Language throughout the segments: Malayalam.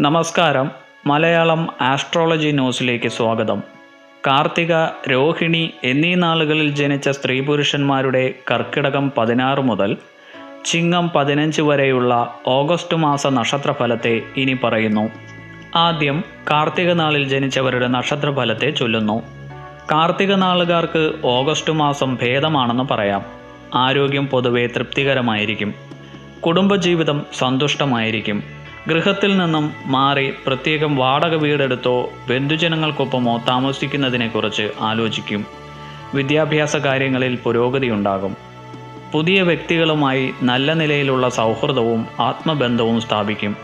നമസ്കാരം. മലയാളം ആസ്ട്രോളജി ന്യൂസിലേക്ക് സ്വാഗതം. കാർത്തിക രോഹിണി എന്നീ നാളുകളിൽ ജനിച്ച സ്ത്രീ പുരുഷന്മാരുടെ കർക്കിടകം പതിനാറ് മുതൽ ചിങ്ങം പതിനഞ്ച് വരെയുള്ള ഓഗസ്റ്റ് മാസ നക്ഷത്രഫലത്തെ ഇനി പറയുന്നു. ആദ്യം കാർത്തിക നാളിൽ ജനിച്ചവരുടെ നക്ഷത്രഫലത്തെ ചൊല്ലുന്നു. കാർത്തിക നാളുകാർക്ക് ഓഗസ്റ്റ് മാസം ഭേദമാണെന്ന് പറയാം. ആരോഗ്യം പൊതുവെ തൃപ്തികരമായിരിക്കും. കുടുംബജീവിതം സന്തുഷ്ടമായിരിക്കും. ഗൃഹത്തിൽ നിന്നും മാറി പ്രത്യേകം വാടക വീടെടുത്തോ ബന്ധുജനങ്ങൾക്കൊപ്പമോ താമസിക്കുന്നതിനെക്കുറിച്ച് ആലോചിക്കും. വിദ്യാഭ്യാസ കാര്യങ്ങളിൽ പുരോഗതി ഉണ്ടാകും പുതിയ വ്യക്തികളുമായി നല്ല നിലയിലുള്ള സൗഹൃദവും ആത്മബന്ധവും സ്ഥാപിക്കും.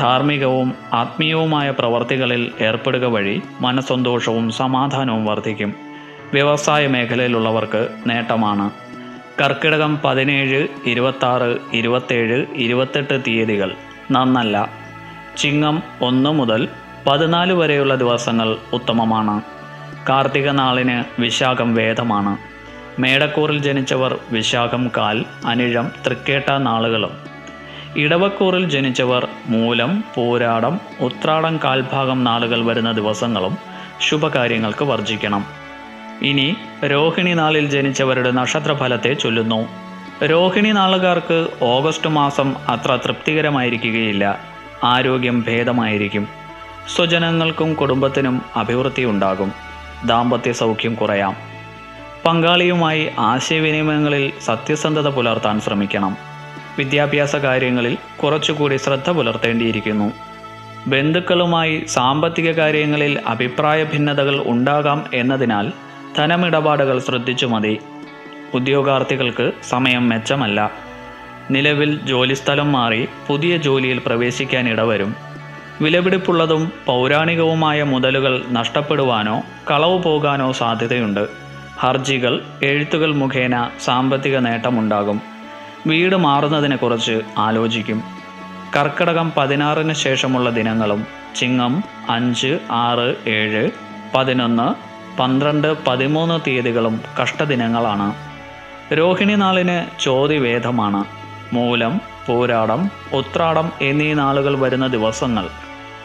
ധാർമ്മികവും ആത്മീയവുമായ പ്രവർത്തികളിൽ ഏർപ്പെടുക വഴി മനസ്സന്തോഷവും സമാധാനവും വർദ്ധിക്കും. വ്യവസായ മേഖലയിലുള്ളവർക്ക് നേട്ടമാണ്. കർക്കിടകം പതിനേഴ് ഇരുപത്താറ് ഇരുപത്തേഴ് ഇരുപത്തെട്ട് തീയതികൾ. നന്നല്ല. ചിങ്ങം ഒന്ന് മുതൽ പതിനാല് വരെയുള്ള ദിവസങ്ങൾ ഉത്തമമാണ്. കാർത്തിക നാളിന് വിശാഖം വേദമാണ്. മേടക്കൂറിൽ ജനിച്ചവർ വിശാഖം കാൽ അനിഴം തൃക്കേട്ട നാളുകളും. ഇടവക്കൂറിൽ ജനിച്ചവർ മൂലം പൂരാടം ഉത്രാടം കാൽഭാഗം നാളുകൾ വരുന്ന ദിവസങ്ങളും ശുഭകാര്യങ്ങൾക്ക് വർജിക്കണം ഇനി രോഹിണി നാളിൽ ജനിച്ചവരുടെ നക്ഷത്രഫലത്തെ ചൊല്ലുന്നു. രോഹിണി നാളുകാർക്ക് ഓഗസ്റ്റ് മാസം അത്ര തൃപ്തികരമായിരിക്കുകയില്ല. ആരോഗ്യം ഭേദമായിരിക്കും. സ്വജനങ്ങൾക്കും കുടുംബത്തിനും അഭിവൃദ്ധി ഉണ്ടാകും. ദാമ്പത്യ സൗഖ്യം കുറയാം. പങ്കാളിയുമായി ആശയവിനിമയങ്ങളിൽ സത്യസന്ധത പുലർത്താൻ ശ്രമിക്കണം. വിദ്യാഭ്യാസ കാര്യങ്ങളിൽ കുറച്ചുകൂടി ശ്രദ്ധ പുലർത്തേണ്ടിയിരിക്കുന്നു. ബന്ധുക്കളുമായി സാമ്പത്തിക കാര്യങ്ങളിൽ അഭിപ്രായ ഭിന്നതകൾ ഉണ്ടാകാം എന്നതിനാൽ ധനമിടപാടുകൾ ശ്രദ്ധിച്ചു മതി. ഉദ്യോഗാർത്ഥികൾക്ക് സമയം മെച്ചമല്ല. നിലവിൽ ജോലിസ്ഥലം മാറി പുതിയ ജോലിയിൽ പ്രവേശിക്കാൻ ഇടവരും. വിലപിടിപ്പുള്ളതും പൗരാണികവുമായ മുതലുകൾ നഷ്ടപ്പെടുവാനോ കളവ് പോകാനോ സാധ്യതയുണ്ട്. ഹർജികൾ എഴുത്തുകൾ മുഖേന സാമ്പത്തിക നേട്ടമുണ്ടാകും. വീട് മാറുന്നതിനെക്കുറിച്ച് ആലോചിക്കും. കർക്കിടകം പതിനാറിന് ശേഷമുള്ള ദിനങ്ങളും ചിങ്ങം അഞ്ച് ആറ് ഏഴ് പതിനൊന്ന് പന്ത്രണ്ട് പതിമൂന്ന് തീയതികളും കഷ്ടദിനങ്ങളാണ്. രോഹിണി നാളിന് ചോതിവേദമാണ് മൂലം പൂരാടം ഉത്രാടം എന്നീ നാളുകൾ വരുന്ന ദിവസങ്ങൾ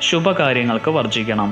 ശുഭകാര്യങ്ങൾക്ക് വർജിക്കണം